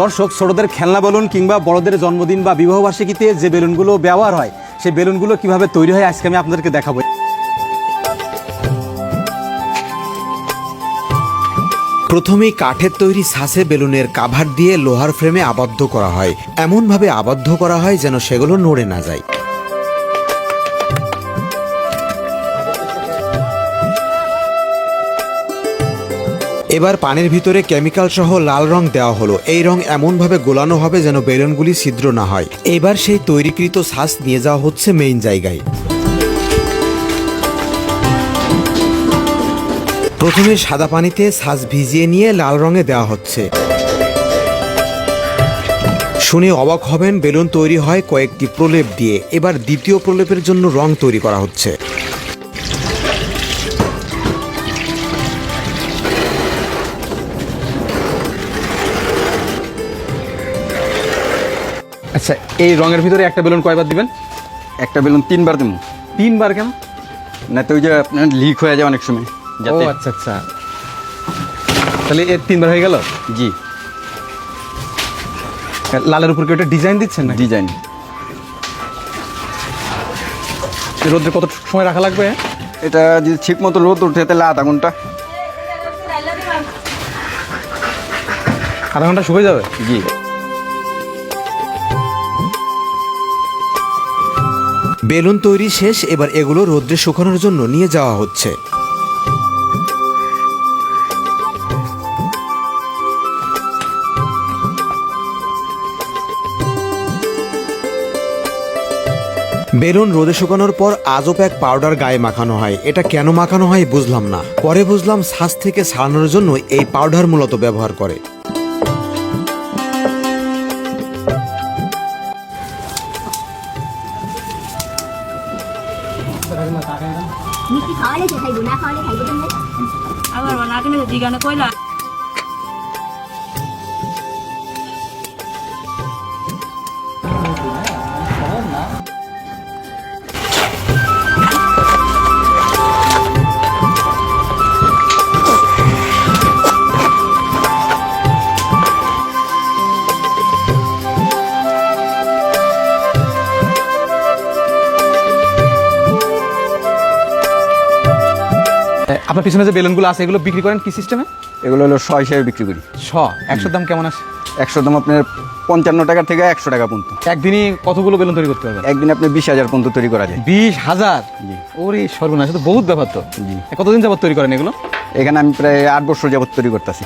দর্শক, ছোটদের খেলনা বেলুন কিংবা বড়দের জন্মদিন বা বিবাহবার্ষিকীতে যে বেলুনগুলো ব্যবহার হয়, সেই বেলুনগুলো কীভাবে তৈরি হয় আজকে আমি আপনাদেরকে দেখাবো। প্রথমেই কাঠের তৈরি সাসে বেলুনের কাভার দিয়ে লোহার ফ্রেমে আবদ্ধ করা হয়। এমনভাবে আবদ্ধ করা হয় যেন সেগুলো নড়ে না যায়। এবার পানির ভিতরে কেমিক্যাল সহ লাল রং দেওয়া হলো। এই রং এমনভাবে গোলানো হবে যেন বেলুনগুলি ছিদ্র না হয়। এবার সেই তৈরিকৃত সাস নিয়ে যাওয়া হচ্ছে মেইন জায়গায়। প্রথমে সাদা পানিতে সাজ ভিজিয়ে নিয়ে লাল রঙে দেওয়া হচ্ছে। শুনে অবাক হবেন, বেলুন তৈরি হয় কয়েকটি প্রলেপ দিয়ে। এবার দ্বিতীয় প্রলেপের জন্য রং তৈরি করা হচ্ছে। আচ্ছা এই রঙের ভিতরে একটা বেলুন কয়বার দিবেন? একটা বেলুন তিনবার দেবো তিনবার কেন? না তো ওই যে আপনার লিক হয়ে যায় অনেক সময় ও যাতে আচ্ছা আচ্ছা। তাহলে এর তিনবার হয়ে গেল? জি। লালের উপর কি ওটা ডিজাইন দিচ্ছেন না ডিজাইন রোদ্রে কত সময় রাখা লাগবে? এটা যদি ঠিক মতো রোদ উঠে তাহলে আধা ঘণ্টা। আধা ঘণ্টা শুকিয়ে যাবে? জি। বেলুন তৈরি শেষ, এবার এগুলো রোদ্রে শুকানোর জন্য নিয়ে যাওয়া হচ্ছে। বেলুন রোদে শুকানোর পর আজব এক পাউডার গায়ে মাখানো হয়। এটা কেন মাখানো হয় বুঝলাম না। পরে বুঝলাম, শ্বাস থেকে ছাড়ানোর জন্য এই পাউডার মূলত ব্যবহার করে। মিষ্টি খাওয়ালে সে খাইবো না খাওয়ালে খাইবো তুমি? আবার বানাতে জিগানে কইলা। আপনার পিছনে যে বেলুনগুলো আছে এগুলো বিক্রি করেন কি সিস্টেমে এগুলো হলো শ হিসেবে বিক্রি করি। শ একশোর দাম কেমন আছে একশো দাম আপনার পঞ্চান্ন টাকা থেকে একশো টাকা পর্যন্ত। একদিনই কতগুলো বেলুন তৈরি করতে হবে? একদিন আপনি বিশ হাজার পর্যন্ত তৈরি করা যায়। বিশ হাজার। ওরে সর্বনাশ তো বহুত ব্যাপার তো। জি। কতদিন যাবত তৈরি করেন এগুলো? এখানে আমি প্রায় আট বছর যাবত তৈরি করতেছি।